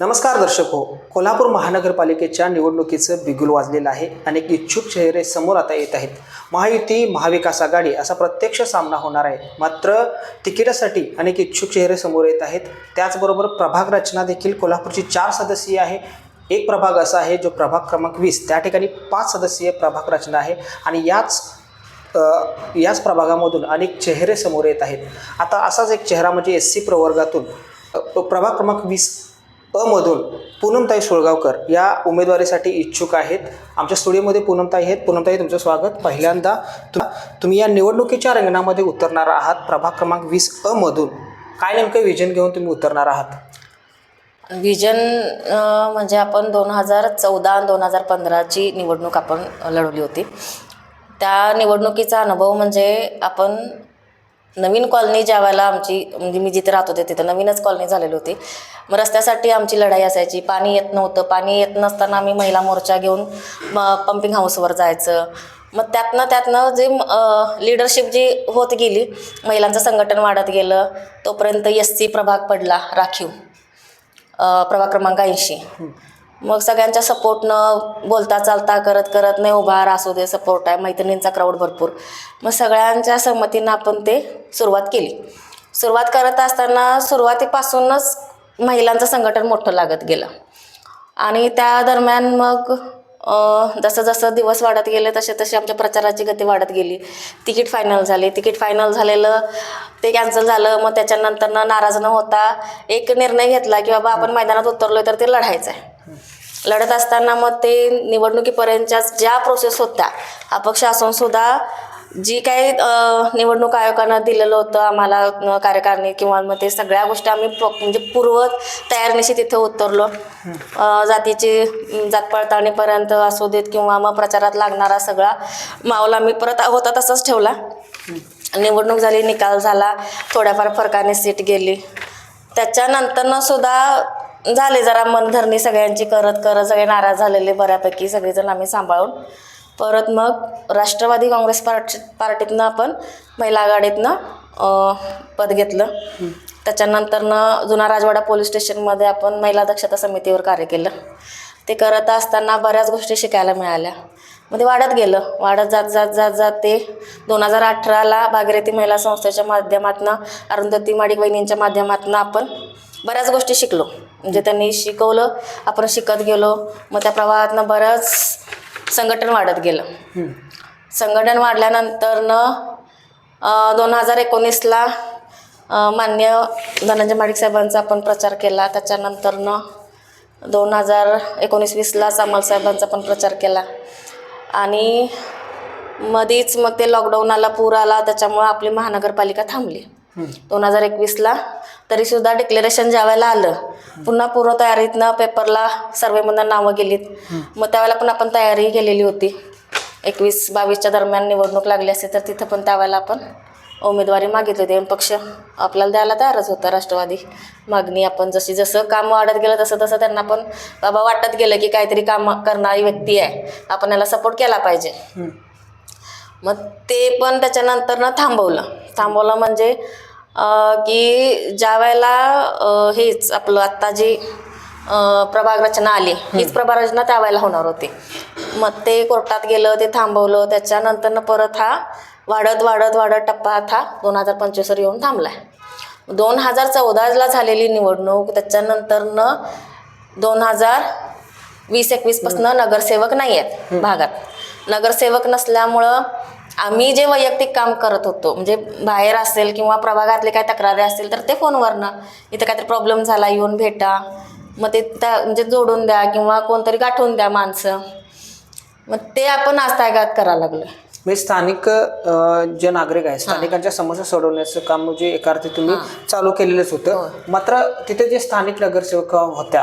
नमस्कार दर्शक हो कोल्हापूर महानगरपालिकेच्या निवडणुकीचं बिगुल वाजलेलं आहे. अनेक इच्छुक चेहरे समोर आता येत आहेत. महायुती महाविकास आघाडी असा प्रत्यक्ष सामना होणार आहे. मात्र तिकिटासाठी अनेक इच्छुक चेहरे समोर येत आहेत. त्याचबरोबर प्रभाग रचना देखील कोल्हापूरची चार सदस्यीय आहे. एक प्रभाग असा आहे जो प्रभाग क्रमांक वीस त्या ठिकाणी पाच सदस्यीय प्रभाग रचना आहे आणि याच याच प्रभागामधून अनेक चेहरे समोर येत आहेत. आता असाच एक चेहरा म्हणजे एस सी प्रवर्गातून प्रभाग क्रमांक वीस अमधून पूनमताई सुळगावकर या उमेदवारीसाठी इच्छुक आहेत. आमच्या स्टुडिओमध्ये पूनमताई आहेत. पूनमताई तुमचं स्वागत. पहिल्यांदा तु तुम्ही या निवडणुकीच्या रंगणामध्ये उतरणार आहात. प्रभाग क्रमांक वीस अमधून काय नेमकं विजन घेऊन तुम्ही उतरणार आहात? विजन म्हणजे आपण दोन हजार चौदा दोन हजार पंधराची निवडणूक आपण लढवली होती. त्या निवडणुकीचा अनुभव म्हणजे आपण नवीन कॉलनी ज्या वेळेला आमची म्हणजे मी जिथे राहत होते तिथं नवीनच कॉलनी झालेली होती. मग रस्त्यासाठी आमची लढाई असायची. पाणी येत नव्हतं. पाणी येत नसताना आम्ही महिला मोर्चा घेऊन म पंपिंग हाऊसवर जायचं. मग त्यातनं त्यातनं जे लिडरशिप जी होत गेली महिलांचं संघटन वाढत गेलं. तोपर्यंत एस सी प्रभाग पडला राखीव. प्रभाग क्रमांक ऐंशी. मग सगळ्यांच्या सपोर्टनं बोलता चालता करत करत नाही उभा असू दे सपोर्ट आहे मैत्रिणींचा क्राऊड भरपूर. मग सगळ्यांच्या संमतीनं आपण ते सुरुवात केली. सुरुवात करत असताना सुरुवातीपासूनच महिलांचं संघटन मोठं लागत गेलं. आणि त्या दरम्यान मग जसं जसं दिवस वाढत गेले तसे तसे आमच्या प्रचाराची गती वाढत गेली. तिकीट फायनल झाले. तिकीट फायनल झालेलं ते कॅन्सल झालं. मग त्याच्यानंतर नाराज न होता एक निर्णय घेतला की बाबा आपण मैदानात उतरलो तर ते लढायचं आहे लढत असताना मग ते निवडणुकीपर्यंतच्या ज्या प्रोसेस होत्या अपक्ष असून सुद्धा जी काही निवडणूक आयोगानं दिलेलं होतं आम्हाला कार्यकारणी किंवा मग ते सगळ्या गोष्टी आम्ही प्रो म्हणजे पूर्व तयारीनिशी तिथं उतरलो. जातीची जात पडताळणीपर्यंत असू देत किंवा मग प्रचारात लागणारा सगळा माऊल आम्ही परत होता तसाच ठेवला. निवडणूक झाली निकाल झाला थोड्याफार फरकाने सीट गेली. त्याच्यानंतरनं सुद्धा झाले जरा मनधरणी सगळ्यांची करत करत सगळे नाराज झालेले बऱ्यापैकी सगळेजण आम्ही सांभाळून. परत मग राष्ट्रवादी काँग्रेस पार्टी पार्टीतनं आपण महिला आघाडीतनं पद घेतलं. त्याच्यानंतरनं जुना राजवाडा पोलीस स्टेशनमध्ये आपण महिला दक्षता समितीवर कार्य केलं. ते करत असताना बऱ्याच गोष्टी शिकायला मिळाल्या. मग ते वाढत गेलं. वाढत जात जात जात जात ते दोन हजार अठराला भागीरथी महिला संस्थेच्या माध्यमातून अरुंधती माडिक वहिनींच्या माध्यमातून आपण बऱ्याच गोष्टी शिकलो. म्हणजे त्यांनी शिकवलं आपण शिकत गेलो. मग त्या प्रवाहातनं बरंच संघटन वाढत गेलं. संघटन वाढल्यानंतरनं दोन हजार एकोणीसला मान्य धनंजय माडिक साहेबांचा आपण प्रचार केला. त्याच्यानंतरनं दोन हजार एकोणीस वीसला सामल साहेबांचा पण प्रचार केला. आणि मध्येच मग ते लॉकडाऊन आला पूर आला. त्याच्यामुळं आपली महानगरपालिका थांबली. दोन हजार एकवीसला. तरीसुद्धा डिक्लेरेशन ज्या वेळेला आलं पुन्हा पूर्व तयारीतनं पेपरला सर्वेमधनं नावं गेलीत. मग त्यावेळेला पण आपण तयारी केलेली होती. एकवीस बावीसच्या दरम्यान निवडणूक लागली असते तर तिथं पण त्यावेळेला आपण उमेदवारी मागितली होती. आणि पक्ष आपल्याला द्यायला तयारच होता राष्ट्रवादी मागणी आपण. जशी जसं काम वाढत गेलं तसं तसं त्यांना पण बाबा वाटत गेलं की काहीतरी काम करणारी व्यक्ती आहे. आपण याला सपोर्ट केला पाहिजे. मग ते पण त्याच्यानंतरनं थांबवलं. थांबवलं म्हणजे की ज्या वेळेला हेच आपलं आत्ता जी प्रभाग रचना आली हीच प्रभाग रचना त्यावेळेला होणार होती. मग ते कोर्टात गेलं ते थांबवलं त्याच्यानंतरनं परत हा वाढत वाढत वाढत टप्पा हा दोन हजार पंचवीसवर येऊन थांबला आहे दोन हजार चौदाला झालेली निवडणूक त्याच्यानंतरनं दोन हजार वीस एकवीसपासनं नगरसेवक नाही आहेत भागात. नगरसेवक नसल्यामुळं आम्ही जे वैयक्तिक काम करत होतो म्हणजे बाहेर असेल किंवा प्रभागातले काही तक्रारी असतील तर ते फोनवरनं इथं काहीतरी प्रॉब्लेम झाला येऊन भेटा. मग ते त्या म्हणजे जोडून द्या किंवा कोणतरी गाठवून द्या माणसं. मग ते आपण आस्थाघात करायला लागलो म्हणजे स्थानिक अ, जे नागरिक आहेत स्थानिकांच्या समस्या सोडवण्याचं काम म्हणजे एका अर्थी तुम्ही चालू केलेलंच होतं. मात्र तिथे जे स्थानिक नगरसेवक होत्या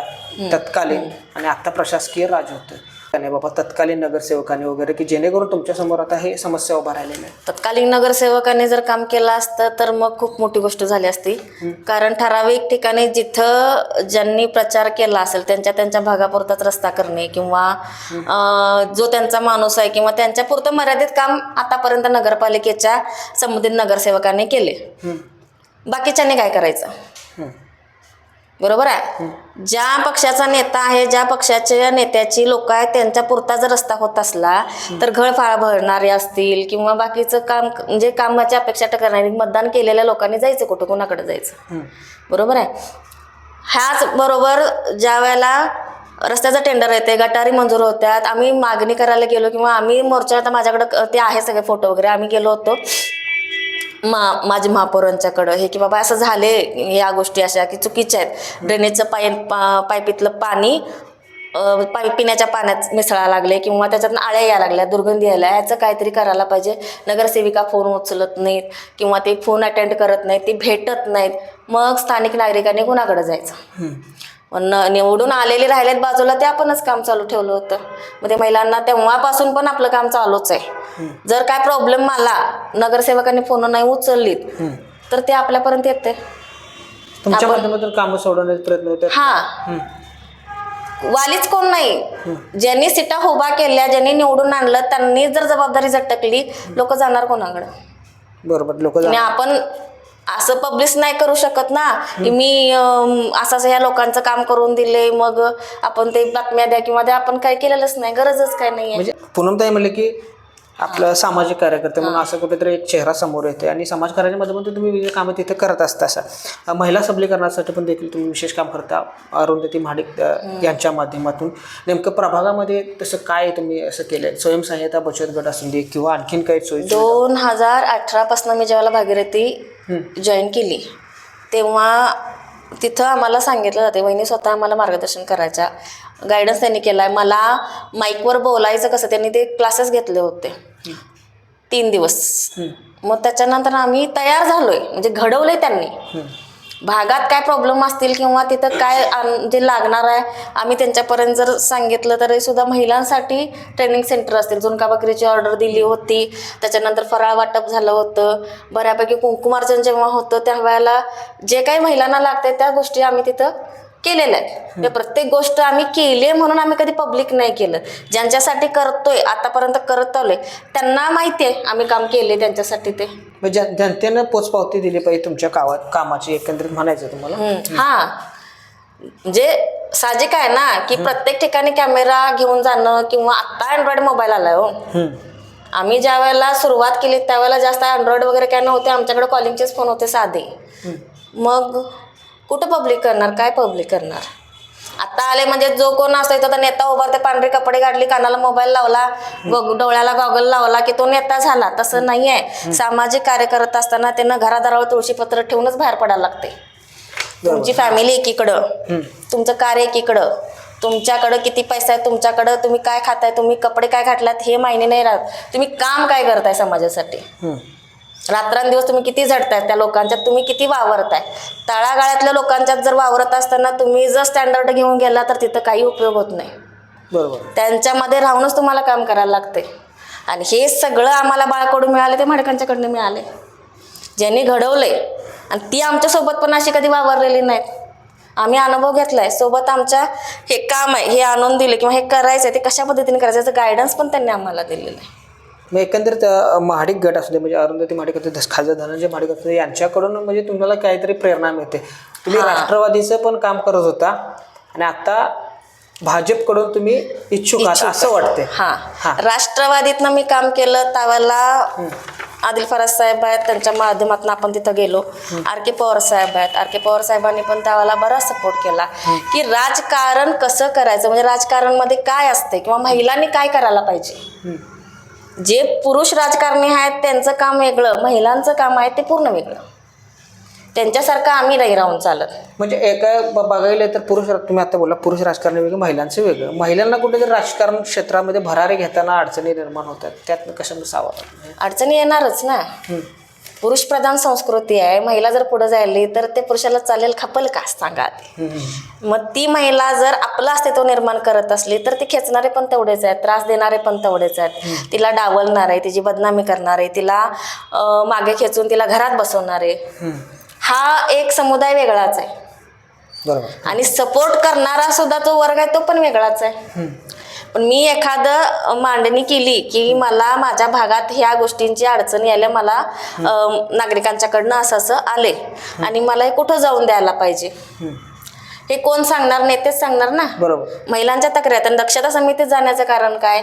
तत्कालीन आणि आता प्रशासकीय राज होतं आणि बाबा तत्कालीन नगरसेवकांनी वगैरे की जेणेकरून तुमच्यासमोर आता हे समस्या उभा राहिलेल्या आहेत तत्कालीन नगरसेवकाने जर काम केलं असतं तर मग खूप मोठी गोष्ट झाली असती. कारण ठराविक ठिकाणी जिथं ज्यांनी प्रचार केला असेल त्यांच्या त्यांच्या भागापुरताच रस्ता करणे किंवा जो त्यांचा माणूस आहे किंवा त्यांच्या पुरतं मर्यादित काम आतापर्यंत नगरपालिकेच्या संबंधित नगरसेवकाने केले. बाकीच्यांनी काय करायचं. बरोबर आहे? ज्या पक्षाचा नेता आहे ज्या पक्षाच्या नेत्याची लोक आहेत त्यांच्या पुरता जर रस्ता होत असला तर घळफाळा भरणारे असतील किंवा बाकीचं काम म्हणजे कामाची अपेक्षा करणारी मतदान केलेल्या लोकांनी जायचं कुठं कोणाकडे जायचं. बरोबर आहे? ह्याच बरोबर ज्या वेळेला रस्त्याचं टेंडर येते गटारी मंजूर होत्यात आम्ही मागणी करायला गेलो किंवा आम्ही मोर्चा आता माझ्याकडं ते आहे सगळे फोटो वगैरे आम्ही गेलो होतो. मा माझे महापौरांच्याकडं हे की बाबा असं झाले या गोष्टी अशा की चुकीच्या आहेत. ड्रेनेजचं पाय पा पाईपीतलं पाणी पिण्याच्या पाण्यात मिसळायला लागले किंवा त्याच्यातून आळ्या यायला लागल्या दुर्गंधी यायला याचं काहीतरी करायला पाहिजे. नगरसेविका फोन उचलत नाहीत किंवा ते फोन अटेंड करत नाहीत ते भेटत नाहीत. मग स्थानिक नागरिकांनी कुणाकडे जायचं? पण न- निवडून आलेले राहिलेत बाजूला ते आपणच काम चालू ठेवलं होतं. मग ते महिलांना तेव्हापासून पण आपलं काम चालूच आहे. जर काय प्रॉब्लेम मला नगरसेवकांनी फोन नाही उचललीत तर ते आपल्यापर्यंत येते. तुमच्या आपण- माध्यमातून कामं सोडवण्याचे प्रयत्न होतात? हा. वालीच कोण नाही. ज्यांनी सीटा उभा केल्या ज्यांनी निवडून आणलं त्यांनी जर जबाबदारी झटकली लोक जाणार कोणाकडे? बरोबर लोक आणि आपण असं पब्लिश नाही करू शकत ना की मी असं असं ह्या लोकांचं काम करून दिले मग आपण ते बातम्या द्या किंवा आपण काय केलेलंच नाही गरजच काय नाहीये. म्हणजे पूनमताई म्हणले की आपलं सामाजिक कार्यकर्ते म्हणून असं कुठेतरी एक चेहरा समोर येते आणि समाजकार्याच्या माध्यमातून तुम्ही विविध कामं तिथे करत असता असं. महिला सबलीकरणासाठी पण देखील तुम्ही विशेष काम करता. अरुंधती महाडिक यांच्या माध्यमातून. नेमकं प्रभागामध्ये तसं काय तुम्ही असं केलं स्वयंसहाय्यता बचत गट असून दे किंवा आणखीन काही सोयी दोन हजार अठरापासून मी जेव्हा भागीरथी जॉईन केली तेव्हा तिथं आम्हाला सांगितलं जाते वहिनी स्वतः आम्हाला मार्गदर्शन करायच्या गायडन्स त्यांनी केला आहे मला माईकवर बोलायचं कसं त्यांनी ते क्लासेस घेतले होते. तीन दिवस. मग त्याच्यानंतर आम्ही तयार झालोय. म्हणजे घडवलंय त्यांनी. भागात काय प्रॉब्लेम असतील किंवा तिथं काय जे लागणार आहे आम्ही त्यांच्यापर्यंत जर सांगितलं तरी सुद्धा महिलांसाठी ट्रेनिंग सेंटर असतील. झुणका बकरीची ऑर्डर दिली होती. त्याच्यानंतर फराळ वाटप झालं होतं. बऱ्यापैकी कुंकुमार्चन जेव्हा होतं त्यावेळेला जे काही महिलांना लागते त्या गोष्टी आम्ही तिथं आहेत म्हणजे प्रत्येक गोष्ट आम्ही केली आहे म्हणून आम्ही कधी पब्लिक नाही केलं. ज्यांच्यासाठी करतोय आतापर्यंत करत आलोय त्यांना माहिती आहे आम्ही काम केले त्यांच्यासाठी ते. जनतेनं पोचपावती दिली पाहिजे तुमच्या गावात कामाची एकंदरीत म्हणायचं तुम्हाला. हा. म्हणजे साहजिक आहे ना की प्रत्येक ठिकाणी कॅमेरा घेऊन जाणं किंवा आत्ता अँड्रॉइड मोबाईल आलाय हो. आम्ही ज्या वेळेला सुरुवात केली त्यावेळेला जास्त अँड्रॉइड वगैरे काय नव्हते आमच्याकडे कॉलिंगचेच फोन होते साधे. मग कुठं पब्लिक करणार? काय पब्लिक करणार? आता आले म्हणजे जो कोण असतो तो नेता उभा ते पांढरे कपडे काढली कानाला मोबाईल लावला डोळ्याला गॉगल लावला की तो नेता झाला. तसं नाही आहे सामाजिक कार्य करत असताना त्यांना घरादारावर तुळशीपत्र ठेवूनच बाहेर पडायला लागते. तुमची फॅमिली एकीकडं. तुमचं कार्य एकीकडं. तुमच्याकडं किती पैसा आहे तुमच्याकडं तुम्ही काय खाताय तुम्ही कपडे काय घातलात हे माहिती नाही राहत. तुम्ही काम काय करताय समाजासाठी. रात्रंदिवस तुम्ही किती झटताय त्या लोकांच्यात तुम्ही किती वावरताय? तळागाळातल्या लोकांच्यात जर वावरत असताना तुम्ही जर स्टँडर्ड घेऊन गेला तर तिथं काही उपयोग होत नाही. बरोबर. त्यांच्यामध्ये राहूनच तुम्हाला काम करायला लागते. आणि हे सगळं आम्हाला बाळकडून मिळाले ते माडकांच्याकडनं मिळाले. ज्यांनी घडवले आणि ती आमच्यासोबत पण अशी कधी वावरलेली नाहीत. आम्ही अनुभव घेतलाय सोबत आमच्या हे काम आहे हे आणून दिले किंवा हे करायचं आहे ते कशा पद्धतीने करायचं याचं गायडन्स पण त्यांनी आम्हाला दिलेलं आहे. मग एकंदरीत महाडिक गट असू दे म्हणजे अरुंधती महाडिक असू दे खासदार धनंजय महाडिक असू दे यांच्याकडून म्हणजे तुम्हाला काहीतरी प्रेरणा मिळते. तुम्ही राष्ट्रवादीचं पण काम करत होता आणि आता भाजपकडून तुम्ही इच्छुक आहात असं वाटते हा. हा. राष्ट्रवादीतनं मी काम केलं त्यावेळेला आदिल फराज साहेब आहेत त्यांच्या माध्यमातून आपण तिथं गेलो. आर के पवार साहेब आहेत. आर के पवार साहेबांनी पण त्यावेळेला बराच सपोर्ट केला. की राजकारण कसं करायचं? म्हणजे राजकारणमध्ये काय असते किंवा महिलांनी काय करायला पाहिजे? जे पुरुष राजकारणी आहेत त्यांचं काम वेगळं महिलांचं काम आहे ते पूर्ण वेगळं. त्यांच्यासारखं आम्ही नाही राहून चालत. म्हणजे एका ब- बघायला तर पुरुष तुम्ही आता बोला पुरुष राजकारणी वेगळं महिलांचं वेगळं. महिलांना कुठेतरी राजकारण क्षेत्रामध्ये भरारे घेताना अडचणी निर्माण होतात. त्यातनं कसं सावध अडचणी येणारच ना. प्रधान संस्कृती आहे. महिला जर पुढे जायली तर ते पुरुषाला चालेल खपल का सांगा. मग ती महिला जर आपलं अस्तित्व निर्माण करत असली तर ती खेचणारे पण तेवढेच आहेत त्रास देणारे पण तेवढेच आहेत. तिला डावलणार आहे तिची बदनामी करणार आहे तिला मागे खेचून तिला घरात बसवणार आहे. हा एक समुदाय वेगळाच आहे. बरोबर. आणि सपोर्ट करणारा सुद्धा जो वर्ग आहे तो पण वेगळाच आहे. पण मी एखादं मांडणी केली की मला माझ्या भागात ह्या गोष्टींची अडचणी आल्या मला नागरिकांच्याकडनं असं असं आले. आणि मला हे कुठं जाऊन द्यायला पाहिजे? हे कोण सांगणार? नेतेच सांगणार ना. बरोबर. महिलांच्या तक्रारी आणि दक्षता समितीत जाण्याचं कारण काय.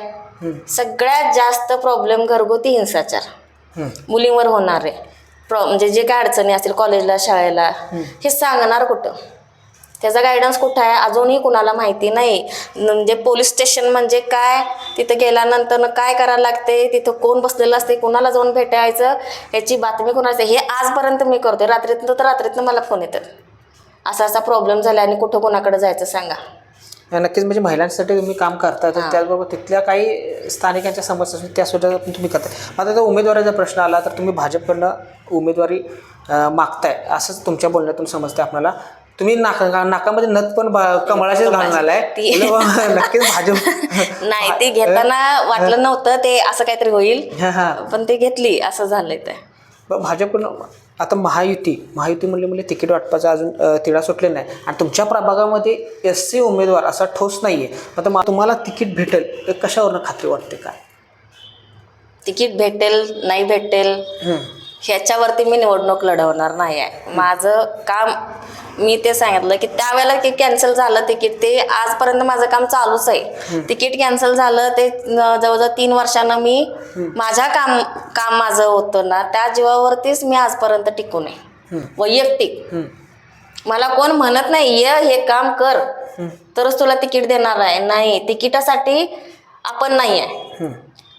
सगळ्यात जास्त प्रॉब्लेम घरगुती हिंसाचार. मुलींवर होणारे. म्हणजे जे काय अडचणी असतील कॉलेजला शाळेला हे सांगणार कुठं? त्याचा गायडन्स कुठं आहे? अजूनही कुणाला माहिती नाही. म्हणजे पोलीस स्टेशन म्हणजे काय? तिथं गेल्यानंतर काय करायला लागते? तिथं कोण बसलेलं असते? कुणाला जाऊन भेटायचं? याची बातमी असते हे आजपर्यंत मी करते रात्रीतनं तर रात्रीतनं मला फोन येतात. असा असा प्रॉब्लेम झाला आणि कुठं कोणाकडे जायचं सांगा. नक्कीच. म्हणजे महिलांसाठी तुम्ही काम करता तर त्याचबरोबर तिथल्या काही स्थानिकांच्या समस्या असतील त्या सुद्धा पण तुम्ही करता माझा जर उमेदवाराचा प्रश्न आला तर तुम्ही भाजपकडनं उमेदवारी मागताय. असंच तुमच्या बोलण्यातून समजते आपल्याला. तुम्ही नाका नाकामध्ये नथ पण कमळाचीच घालून आलाय बा, नक्कीच भाजप नाही ते घेताना वाटलं नव्हतं ते असं काहीतरी होईल. पण ते घेतली असं झालंय ते. भाजपकडून आता महायुती महायुती म्हणले म्हणजे तिकीट वाटपाचं अजून तिढा सुटले नाही. आणि तुमच्या प्रभागामध्ये एस सी उमेदवार असा ठोस नाही आहे आता मा- तुम्हाला तिकीट भेटेल कशावरनं खात्री वाटते काय? तिकीट भेटेल नाही भेटेल. ह्याच्यावरती मी निवडणूक लढवणार नाही आहे. माझं काम मी ते सांगितलं की त्यावेळेला की कॅन्सल झालं तिकीट ते आजपर्यंत माझं काम चालूच आहे. तिकीट कॅन्सल झालं ते जवळजवळ तीन वर्षानं मी माझ्या काम काम माझं होतं ना त्या जीवावरतीच मी आजपर्यंत टिकून आहे. वैयक्तिक. मला कोण म्हणत नाही ये हे काम कर. तरच तुला तिकीट देणार आहे. नाही तिकिटासाठी आपण नाही आहे.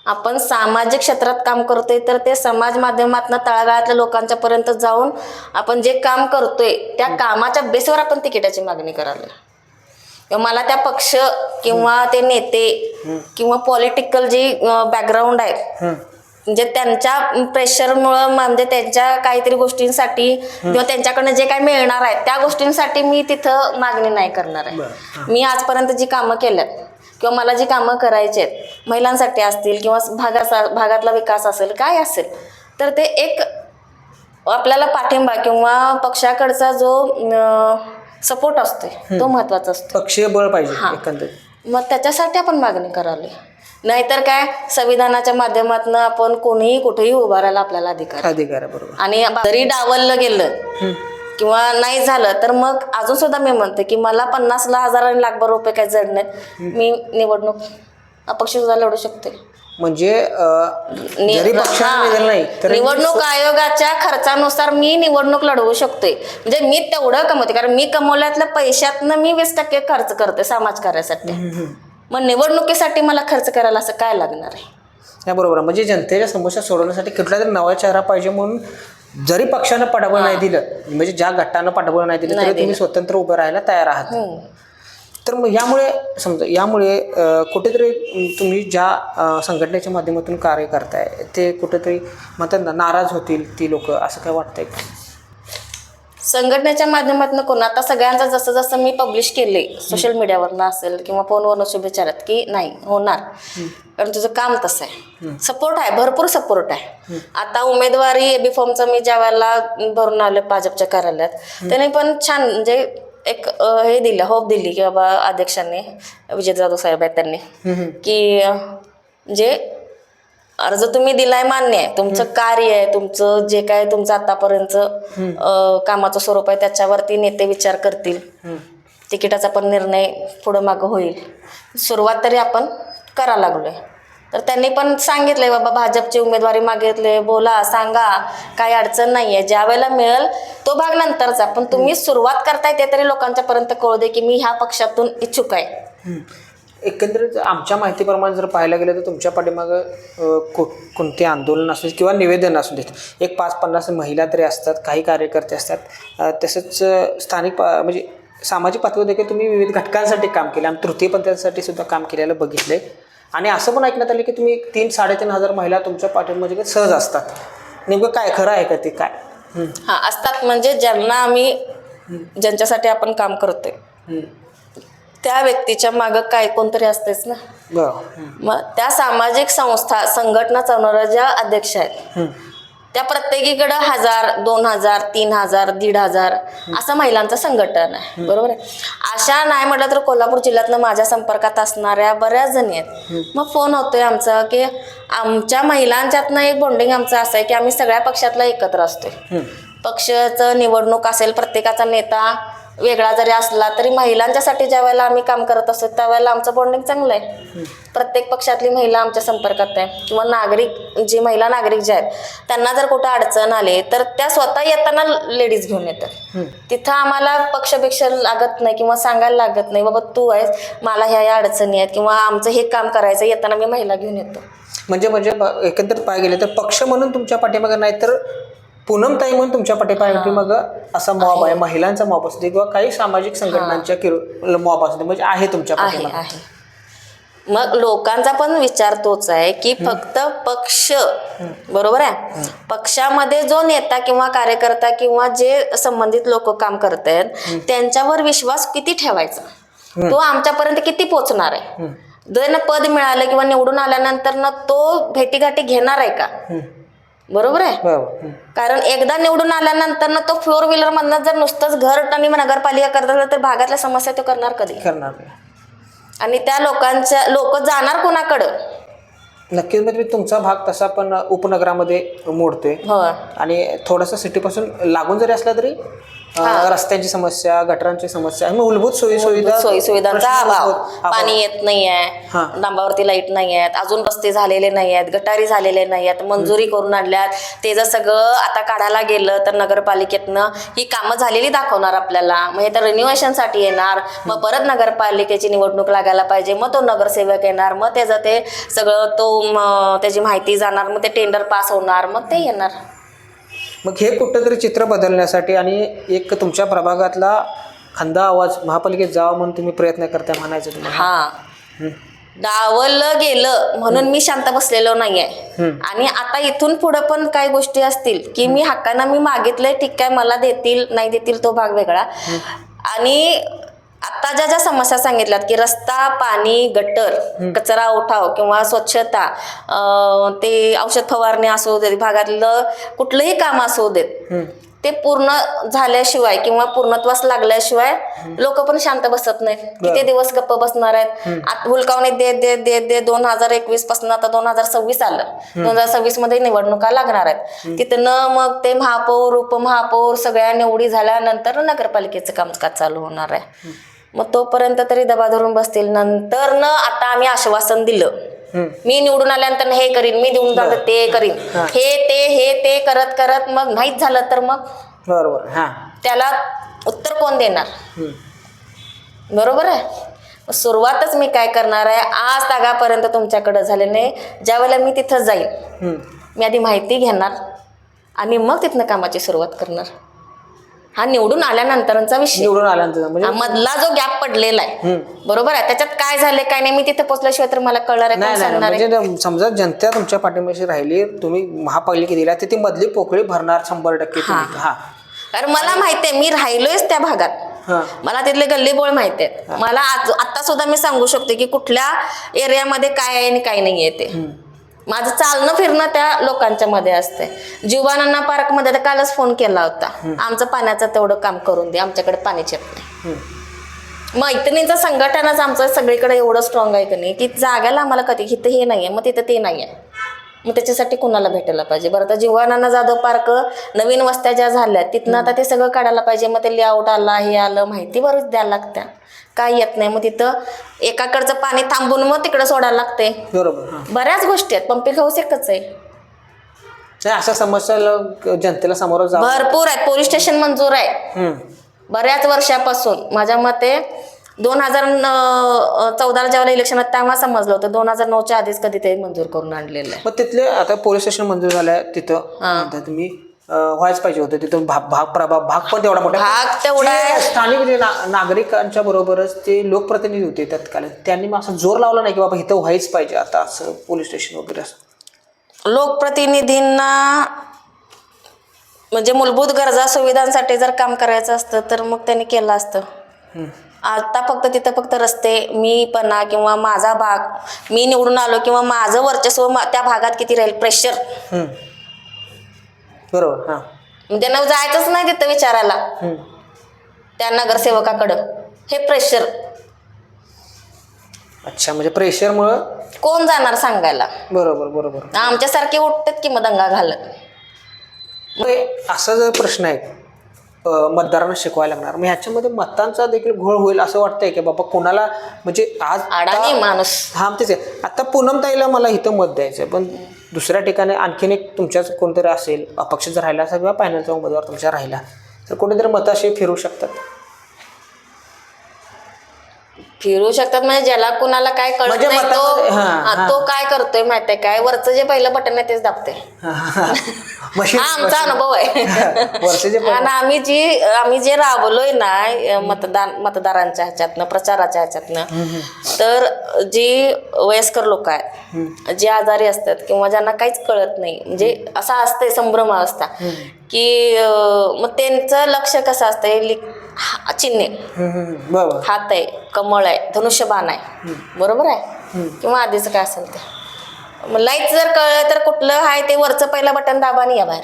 आपण सामाजिक क्षेत्रात काम करतोय तर ते समाज माध्यमातून तळागाळातल्या लोकांच्या पर्यंत जाऊन आपण जे काम करतोय त्या कामाच्या बेसवर आपण तिकिटाची मागणी करायला किंवा मला त्या पक्ष किंवा ते नेते किंवा पॉलिटिकल जी बॅकग्राऊंड आहे. म्हणजे त्यांच्या प्रेशरमुळं म्हणजे त्यांच्या काहीतरी गोष्टींसाठी किंवा त्यांच्याकडनं जे काय मिळणार आहे त्या गोष्टींसाठी मी तिथं मागणी नाही करणार आहे. मी आजपर्यंत जी कामं केल्यात किंवा मला जी कामं करायची आहेत महिलांसाठी असतील किंवा भागाचा भागातला विकास असेल काय असेल तर ते एक आपल्याला पाठिंबा किंवा पक्षाकडचा जो सपोर्ट असतोय तो महत्त्वाचा असतो पक्षीय बळ पाहिजे. एकंदरीत मग त्याच्यासाठी आपण मागणी करावी नाहीतर काय संविधानाच्या माध्यमातून आपण कोणीही कुठेही उभारायला आपल्याला अधिकार. अधिकार बरोबर आणि जरी डावललं गेलं. किंवा नाही झालं तर मग अजून सुद्धा मी म्हणते की मला पन्नास ला हजार आणि लाखभर रुपये काही जड नाहीत. मी निवडणूक अपक्ष सुद्धा लढू शकते. म्हणजे अ, नि- जरी हा. पक्षाने दिलं नाही तर निवडणूक आयोगाच्या खर्चानुसार मी निवडणूक लढवू शकते. म्हणजे मी तेवढं कमवते कारण मी कमवल्यातल्या पैशातनं मी वीस टक्के खर्च करते समाजकार्यासाठी मग निवडणुकीसाठी मला खर्च करायला असं काय लागणार आहे? बरोबर आहे. म्हणजे जनतेच्या समस्या सोडवण्यासाठी कुठला तरी नवा चेहरा पाहिजे म्हणून जरी पक्षानं पाठबळ नाही दिलं म्हणजे ज्या गटानं पाठबळ नाही दिलं तरी तुम्ही स्वतंत्र उभं राहायला तयार आहात हम्म. तर मग यामुळे समजा यामुळे कुठेतरी तुम्ही ज्या संघटनेच्या माध्यमातून कार्य करताय ते कुठेतरी म्हणतात ना नाराज होतील ती लोक असं काय वाटतंय का? संघटनेच्या माध्यमातून कोण? आता सगळ्यांचं जसं जसं मी पब्लिश केले सोशल मीडियावरनं असेल किंवा फोनवरनं शुभेच्छा की नाही होणार. कारण तुझं काम तसं आहे. सपोर्ट आहे भरपूर सपोर्ट आहे. आता उमेदवारी एबी फॉर्मचं मी ज्या वेळेला भरून आले भाजपच्या कार्यालयात त्याने पण छान म्हणजे एक हे दिलं होप दिली की बाबा अध्यक्षांनी विजय जाधव साहेब आहेत त्यांनी की म्हणजे अर्ज तुम्ही दिलाय मान्य आहे तुमचं कार्य आहे तुमचं जे काय तुमचं आतापर्यंत कामाचं स्वरूप आहे त्याच्यावरती नेते विचार करतील. तिकिटाचा पण निर्णय पुढं मागं होईल. सुरुवात तरी आपण करा लागलोय. तर त्यांनी पण सांगितलंय बाबा भाजपची उमेदवारी मागितले बोला सांगा. काही अडचण नाही आहे ज्या वेळेला मिळेल तो भाग नंतरचा पण तुम्ही सुरुवात करताय ते तरी लोकांच्या पर्यंत कळू दे की मी ह्या पक्षातून इच्छुक आहे. एकंदरीत आमच्या माहितीप्रमाणे जर पाहायला गेलं तर तुमच्या पाठीमागं को कोणते आंदोलन असू देत किंवा निवेदन असू देत एक पाच पन्नास महिला तरी असतात काही कार्यकर्ते असतात तसंच स्थानिक पा- म्हणजे सामाजिक पातळीवर देखील तुम्ही विविध घटकांसाठी काम केलं. आणि तृतीयपंथीयांसाठी सुद्धा काम केलेलं बघितलंय. आणि असं पण ऐकण्यात आलं की तुम्ही तीन साडेतीन हजार महिला तुमच्या पाठीमध्ये सहज असतात. नेमकं काय खरं आहे का ते काय. हां असतात. म्हणजे ज्यांना आम्ही ज्यांच्यासाठी आपण काम करतोय. त्या व्यक्तीच्या मागं काय कोणतरी असतेच ना. मग त्या सामाजिक संस्था संघटना चालवणाऱ्या ज्या अध्यक्ष आहेत. त्या प्रत्येकीकडं हजार दोन हजार तीन हजार दीड हजार असं महिलांचं संघटन आहे. बरोबर आहे? अशा नाही म्हटलं तर कोल्हापूर जिल्ह्यातनं माझ्या संपर्कात असणाऱ्या बऱ्याच जणी आहेत. मग फोन होतोय आमचा की आमच्या महिलांच्यातनं एक बॉन्डिंग आमचं असं आहे की आम्ही सगळ्या पक्षातला एकत्र असतोय. पक्षाचं निवडणूक असेल प्रत्येकाचा नेता वेगळा जरी असला तरी महिलांच्यासाठी ज्या वेळेला आम्ही काम करत असतो त्यावेळेला आमचं बॉन्डिंग चांगलं आहे. प्रत्येक पक्षातली महिला आमच्या संपर्कात आहे. किंवा नागरिक जी महिला नागरिक जे आहेत त्यांना जर कुठं अडचण आली तर त्या स्वतः येताना लेडीज घेऊन येतात. तिथं आम्हाला पक्षपेक्षा लागत नाही किंवा सांगायला लागत नाही बाबा तू आहेस मला ह्या या अडचणी आहेत किंवा आमचं हे काम करायचं येताना मी महिला घेऊन येतो. म्हणजे म्हणजे एकंदरीत पाय गेले तर पक्ष म्हणून तुमच्या पाठीमागे नाही तर पूनमताई म्हणून तुमच्या पाठीमागे असा मॉब आहे महिलांचा मॉब असू दे किंवा काही सामाजिक संघटनांच्या किर मॉब असू दे म्हणजे आहे तुमच्या पाठीमागे. मग लोकांचा पण विचार तोच आहे की फक्त पक्ष बरोबर आहे? पक्षामध्ये जो नेता किंवा कार्यकर्ता किंवा जे संबंधित लोक काम करत आहेत त्यांच्यावर विश्वास किती ठेवायचा? तो आमच्यापर्यंत किती पोचणार आहे? जर पद मिळालं किंवा निवडून आल्यानंतर ना तो भेटीगाठी घेणार आहे का? बरोबर आहे? बरोबर. कारण एकदा निवडून आल्यानंतर ना तो फोर व्हीलर मधनं जर नुसतंच घर आणि नगरपालिका करत असेल तर भागातल्या समस्या तो करणार कधी? करणार नाही. आणि त्या लोकांच्या लोक जाणार कोणाकडं? नक्कीच म्हणजे तुमचा भाग तसा पण उपनगरामध्ये मोडतोय. हो आणि थोडासा सिटीपासून लागून जरी असला तरी रस्त्यांची समस्या गटरांची समस्या आणि मूलभूत सोयी सुविधा सोयी सुविधांचा प्रश्न अभाव. पाणी येत नाही हा. आहे डांबावरती लाइट नाही आहेत अजून रस्ते झालेले नाही आहेत गटारी झालेले नाही आहेत मंजुरी करून आणल्यात. ते जर सगळं आता काढायला गेलं तर नगरपालिकेतनं ही कामं झालेली दाखवणार आपल्याला. मग हे तर रिन्युएशनसाठी येणार. मग परत नगरपालिकेची निवडणूक लागायला पाहिजे. मग तो नगरसेवक येणार. मग त्याचं ते सगळं तो म, त्याची माहिती जाणार. मग ते टेंडर पास होणार. मग ते येणार. मग हे कुठंतरी चित्र बदलण्यासाठी आणि एक तुमच्या प्रभागातला खंदा आवाज महापालिकेत जावा म्हणून तुम्ही प्रयत्न करताय म्हणायचं तुम्हाला. हा. हं. डावलं गेलं म्हणून मी शांत बसलेलो नाहीये. आणि आता इथून पुढे पण काही गोष्टी असतील की मी हक्कानं मी मागितलंय ठीक आहे मला देतील नाही देतील तो भाग वेगळा. आणि आता ज्या ज्या समस्या सांगितल्यात की रस्ता पाणी गटर कचरा उठाव किंवा स्वच्छता अं, ते औषध फवारणी असू देत भागातलं कुठलंही काम असू देत ते पूर्ण झाल्याशिवाय किंवा पूर्णत्वास लागल्याशिवाय लोक पण शांत बसत नाहीत. किती दिवस गप्प बसणार आहेत? आता हुलकावणी देत देत देत देत दोन हजार एकवीसपासून आता दोन हजार सव्वीस आलं. दोन हजार सव्वीसमध्ये निवडणुका लागणार आहेत. तिथनं मग ते महापौर उपमहापौर सगळ्या निवडी झाल्यानंतर नगरपालिकेचं कामकाज चालू होणार आहे. मग तोपर्यंत तरी दबा धरून बसतील. नंतर न आता आम्ही आश्वासन दिलं. मी निवडून आल्यानंतर हे करीन मी देऊन जातो ते करीन. हे. ते हे ते करत करत मग नाहीच झालं तर मग बरोबर त्याला उत्तर कोण देणार. बरोबर आहे? सुरुवातच मी काय करणार आहे? आज तागापर्यंत तुमच्याकडे झाले नाही. ज्या वेळेला मी तिथं जाईन हं. मी आधी माहिती घेणार आणि मग तिथनं कामाची सुरुवात करणार. हा निवडून आल्यानंतरचा विषय. निवडून आल्यानंतर म्हणजे हा मधला जो गॅप पडलेला आहे. बरोबर आहे? त्याच्यात काय झालंय काय नाही मी तिथे पोहोचल्याशिवाय तर मला कळणार आहे कोण नाही नाही सांगणार आहे? म्हणजे समजा जनता तुमच्या पाठीमाशी राहिली तुम्ही महापालिकेत दिल्या तर ती मधली पोकळी भरणार शंभर टक्के तुम्ही. हा. कारण मला माहिती आहे मी राहिलोयच त्या भागात. हा. मला तिथले गल्लीबोळ माहिती आहेत मला आज आता सुद्धा मी सांगू शकते की कुठल्या एरियामध्ये काय आहे आणि काय नाही आहे ते माझं चालणं फिरणं त्या लोकांच्या मध्ये असते जीवानंना पार्कमध्ये तर कालच फोन केला होता. आमचं पाण्याचं तेवढं काम करून दे आमच्याकडे पाणीच येत नाही. मैत्रिणींचं संघटनच आमचं सगळीकडे एवढं स्ट्रॉंग आहे की नाही की जागायला आम्हाला कधी इथं हे नाही आहे मग तिथं ते नाही आहे मग त्याच्यासाठी कुणाला भेटायला पाहिजे? बरं आता जीवानाना जाधव पार्क नवीन वस्त्या ज्या झाल्या तिथनं आता ते सगळं काढायला पाहिजे मग ते लेआउट आला हे आलं माहिती बरंच द्यायला लागत्या. काय येत नाही. मग तिथं एकाकडचं पाणी थांबून मग तिकडं सोडायला लागते बरोबर. हां. बऱ्याच गोष्टी आहेत. पंपिंग हाऊस एकच आहे. नाही अशा समस्याला जनतेला समोर जावं भरपूर आहेत पोलीस स्टेशन मंजूर आहे. हं. बऱ्याच वर्षापासून माझ्या मते दोन हजार चौदाला जेव्हा इलेक्शन होतं तेव्हा समजलं होतं. दोन हजार नऊच्या आधीच कधी ते मंजूर करून आणलेलं आहे. मग तिथले आता पोलीस स्टेशन मंजूर झालंय तिथं म्हणता तुम्ही व्हायच पाहिजे होतं. तिथं भाग भाग प्रभाग भाग पण तेवढा मोठा. भाग तेवढा स्थानिक जे नागरिकांच्या बरोबरच ते लोकप्रतिनिधी होते तत्कालीन. त्यांनी मग असं जोर लावला नाही की बाबा इथं व्हायच पाहिजे आता असं पोलीस स्टेशन वगैरे असं. लोकप्रतिनिधींना म्हणजे मूलभूत गरजा सुविधांसाठी जर काम करायचं असतं तर मग त्यांनी केलं असतं. आता फक्त तिथं फक्त रस्ते मी पणा किंवा माझा भाग मी निवडून आलो किंवा माझं वर्चस्व त्या भागात किती राहील? प्रेशर. बरोबर हां. त्यांना जायचंच नाही तिथं विचारायला. हं. त्या नगरसेवकाकडं. हे प्रेशर अच्छा म्हणजे प्रेशरमुळं कोण जाणार सांगायला? बरोबर बरोबर. आमच्यासारखे उठतात की मग दंगा घालत. मग हे असा जर प्रश्न आहे अ, मतदारांना शिकवायला लागणार. मग ह्याच्यामध्ये मतांचा देखील घोळ होईल असं वाटतंय की बाबा कोणाला म्हणजे आज अडाणी माणूस. हा तेच आहे. आता पूनमताईला मला इथं मत द्यायचं पण दुसऱ्या ठिकाणी आणखीन एक तुमच्याच कोणतरी असेल अपक्ष जर राहिला असेल किंवा पॅनलचा उमेदवार तुमच्या राहिला तर कोणीतरी मतं असे फिरू शकतात. फिरू शकतात. म्हणजे ज्याला कुणाला काय कळत म्हणजे नाही तो हा, हा, हा. तो काय करतोय माहितीये काय? वरचं जे पहिलं बटन आहे तेच दाबते मशीन हा आमचा अनुभव आहे. आणि आम्ही जी आम्ही जे राबलोय ना अ, मतदान मतदारांच्या ह्याच्यातनं प्रचाराच्या ह्याच्यातनं तर जी वयस्कर लोक आहेत जे आजारी असतात किंवा ज्यांना काहीच कळत नाही म्हणजे असा असते संभ्रम अवस्था की अ, मग त्यांचं लक्ष कसं असतंय? लि- हा- चिन्हे. बरोबर. हात आहे कमळ आहे धनुष्यबाण आहे. बरोबर आहे? किंवा आधीचं काय असेल ते. लाइट जर कळलं तर कुठलं आहे ते वरचं पहिलं बटन दाबा आणि या बाहेर.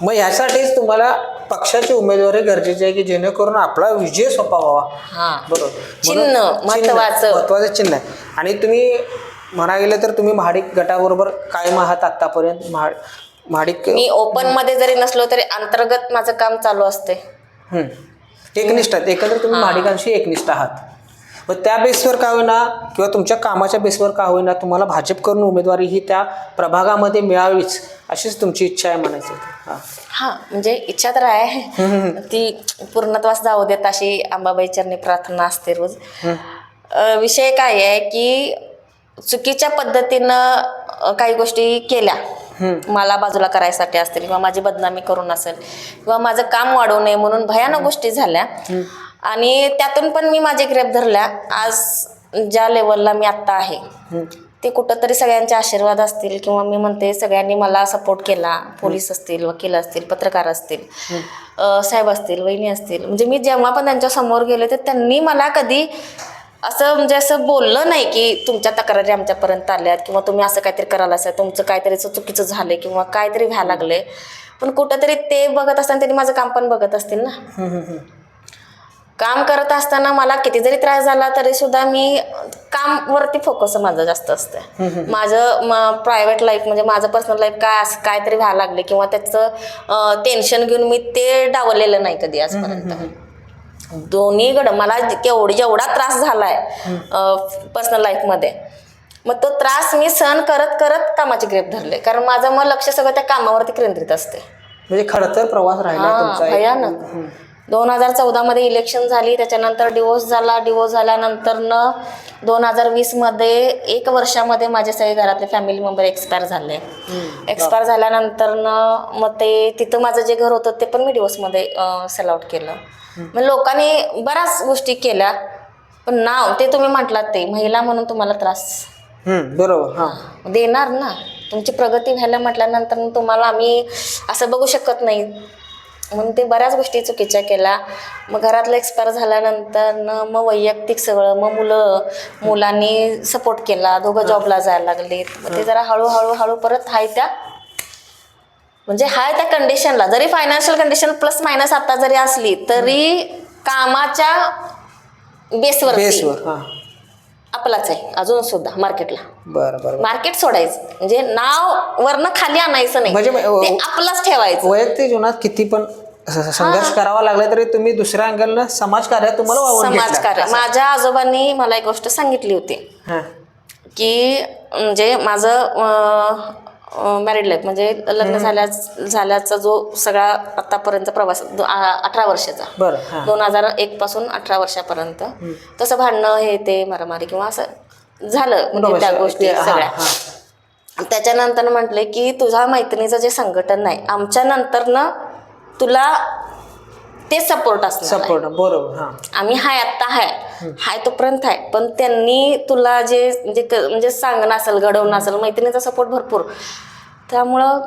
मग यासाठीच तुम्हाला पक्षाची उमेदवारी गरजेची आहे की जेणेकरून आपला विजय सोपा व्हावा. हा. बरोबर. चिन्ह म्हणून- महत्वाचं. महत्वाचं चिन्ह आहे. आणि तुम्ही म्हणा गेलं तर तुम्ही महाडिक गटाबरोबर कायम आहात आतापर्यंत. महा महाडिक मी ओपनमध्ये जरी नसलो तरी अंतर्गत माझं काम चालू असते. एकनिष्ठ आहेत. एकंदर तुम्ही महाडिकांशी एकनिष्ठ आहात. मग त्या बेसवर का होईना किंवा तुमच्या कामाच्या बेसवर का होईना तुम्हाला भाजपकडून उमेदवारी ही त्या प्रभागामध्ये मिळावीच अशीच तुमची इच्छा आहे म्हणायची हां. हा म्हणजे इच्छा तर आहे. ती पूर्णत्वास जाऊ देत अशी अंबाबाई चरणी प्रार्थना असते रोज. विषय काय आहे की चुकीच्या पद्धतीनं काही गोष्टी केल्या. मला बाजूला करायसाठी असतील किंवा माझी बदनामी करून असेल किंवा माझं काम वाढवू नये म्हणून भयानक गोष्टी झाल्या. आणि त्यातून पण मी माझे ग्रेप धरल्या. आज ज्या लेवलला मी आत्ता आहे ते कुठंतरी सगळ्यांचे आशीर्वाद असतील किंवा मी म्हणते सगळ्यांनी मला सपोर्ट केला. पोलीस असतील वकील असतील पत्रकार असतील साहेब असतील वहिनी असतील. म्हणजे मी जेव्हा पण त्यांच्यासमोर गेले तर त्यांनी मला कधी असं म्हणजे असं बोललं नाही की तुमच्या तक्रारी आमच्यापर्यंत आल्यात किंवा तुम्ही असं काहीतरी करायला असं तुमचं काहीतरी चुकीचं झालंय किंवा काहीतरी व्हायला लागले पण कुठंतरी ते बघत असताना त्यांनी माझं काम पण बघत असतील ना. काम करत असताना मला किती जरी त्रास झाला तरी सुद्धा मी काम वरती फोकस माझं जास्त असतं. माझं प्रायव्हेट लाईफ म्हणजे माझं पर्सनल लाईफ काय असं काहीतरी व्हायला लागले किंवा त्याचं टेन्शन घेऊन मी ते डावललेलं नाही कधी आजपर्यंत. दोन्हीकडं मला केवढी जेवढा त्रास झालाय पर्सनल लाईफमध्ये मग तो त्रास मी सहन करत करत कामाचे ग्रेप धरले. कारण माझं मग लक्ष सगळं त्या कामावरती केंद्रित असते. म्हणजे खडतर प्रवास राहिला. भयानक. दोन हजार चौदामध्ये इलेक्शन झाली त्याच्यानंतर डिवोर्स झाला. डिवोर्स झाल्यानंतरनं दोन हजार वीसमध्ये एक वर्षामध्ये माझे सगळे घरातले फॅमिली मेंबर एक्सपायर झाले. एक्सपायर झाल्यानंतरनं मग ते तिथं माझं जे घर होतं ते पण मी डिवोर्समध्ये सेल आउट केलं. मग लोकांनी बऱ्याच गोष्टी केल्या पण नाव ते तुम्ही म्हटलात ते महिला म्हणून तुम्हाला त्रास. हम्म, बरोबर हां. देणार ना? तुमची प्रगती व्हायला म्हटल्यानंतर तुम्हाला आम्ही असं बघू शकत नाही. म्हणून ते बऱ्याच गोष्टी चुकीच्या केल्या. मग घरातलं एक्सपायर झाल्यानंतर न मग वैयक्तिक सगळं मग मुलं मुलांनी सपोर्ट केला दोघं जॉबला जायला लागले मग ते जरा हळूहळू हळू परत हाय त्या. म्हणजे हाय त्या कंडिशनला जरी फायनान्शियल कंडिशन प्लस मायनस आता जरी असली तरी कामाच्या बेसवर बेसवर हां. आपलाच आहे अजून सुद्धा मार्केटला बरं बरं मार्केट सोडायचं. म्हणजे नाव वरनं खाली आणायचं नाही. म्हणजे ते आपलंच ठेवायचं. वैयक्तिक जीवनात किती पण संघर्ष करावा लागला तरी तुम्ही दुसऱ्या अँगलनं समाजकार्यात तुम्हाला समाजकार्य. माझ्या आजोबांनी मला एक गोष्ट सांगितली होती. हां. की म्हणजे माझं मॅरिड लाईफ म्हणजे लग्न झाल्या झाल्याचा जो सगळा आतापर्यंत प्रवास अठरा वर्षाचा. दोन हजार एक पासून अठरा वर्षापर्यंत. तसं भांडणं हे ते मारामारी किंवा असं झालं म्हणजे त्या गोष्टी सगळ्या. त्याच्यानंतर म्हटले की तुझ्या मैत्रिणीचं जे संघटन नाही आमच्या नंतरनं तुला ते सपोर्ट असणार आहे. सपोर्ट बरोबर हां. आम्ही हाय आत्ता हाय. हाय तोपर्यंत आहे पण त्यांनी तुला जे म्हणजे क- म्हणजे सांगणं असेल घडवणं असेल मैत्रिणीचा सपोर्ट भरपूर. त्यामुळं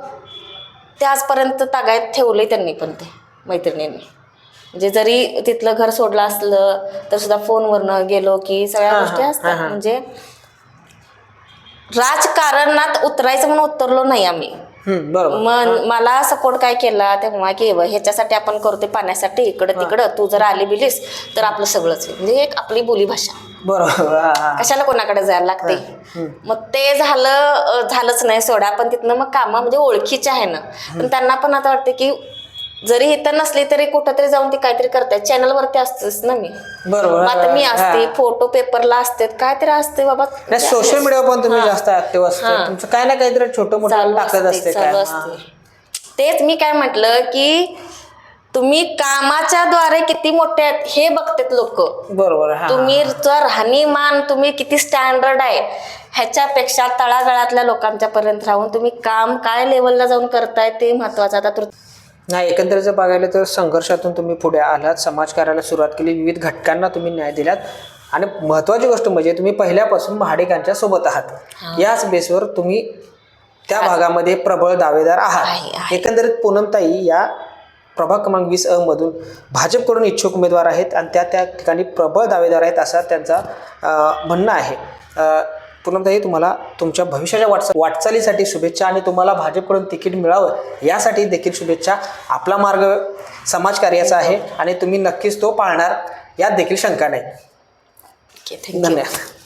ते आजपर्यंत तागायत ठेवले त्यांनी पण ते मैत्रिणींनी. म्हणजे जरी तिथलं घर सोडलं असलं तर सुद्धा फोनवरनं गेलो की सगळ्या हा, गोष्टी हा, असतात हा. म्हणजे राजकारणात उतरायचं म्हणून उतरलो नाही आम्ही. मग मला सपोर्ट काय केला तेव्हा की "ब, ह्याच्यासाठी आपण करतोय पाण्यासाठी इकडं तिकडं तू जर आली बिलीस तर आपलं सगळंच म्हणजे एक आपली बोली भाषा बरोबर. कशाला कोणाकडे जायला लागते? मग ते झालं झालंच नाही सोडा पण तिथनं मग कामं म्हणजे ओळखीचे आहे ना. पण त्यांना पण आता वाटतं की जरी इथं नसली तरी कुठंतरी जाऊन ती काहीतरी करताय. चॅनलवरती असतेच ना मी. बरोबर. आता मी हा. असते फोटो पेपरला असते काहीतरी असते बाबा. नाही सोशल मीडियावर पण तुम्ही हा. जास्त ऍक्टिव्ह असते. हा. तुमचं काय ना काहीतरी छोटं मोठं टाकत असते चालू हा. तेच मी काय म्हटलं की तुम्ही कामाच्या द्वारे किती मोठे आहेत हे बघतात लोक. बरोबर हा. तुम्हीचं राहणीमान तुम्ही किती स्टँडर्ड आहे ह्याच्यापेक्षा तळागाळातल्या लोकांच्या पर्यंत राहून तुम्ही काम काय लेवलला जाऊन करताय ते महत्वाचं. आता तर नाही एकंदरीत जर बघायला तर संघर्षातून तुम्ही पुढे आलात समाजकार्याला सुरुवात केली विविध घटकांना तुम्ही न्याय दिलात. आणि महत्त्वाची गोष्ट म्हणजे तुम्ही पहिल्यापासून भाडेकांच्या सोबत आहात. याच बेसवर तुम्ही त्या भागामध्ये प्रबळ दावेदार आहे, आहात. आहे. एकंदरीत पूनमताई या प्रभाग क्रमांक वीस अ मधून भाजपकडून इच्छुक उमेदवार आहेत आणि त्या त्या ठिकाणी प्रबळ दावेदार आहेत असा त्यांचा म्हणणं आहे. अं, पूनमताई तुम्हाला तुमच्या भविष्याच्या वाटचा वाटचालीसाठी शुभेच्छा आणि तुम्हाला भाजपकडून तिकीट मिळावं यासाठी देखील शुभेच्छा. आपला मार्ग समाजकार्याचा आहे आणि तुम्ही नक्कीच तो पाळणार यात देखील शंका नाही. थँक्यू धन्यवाद.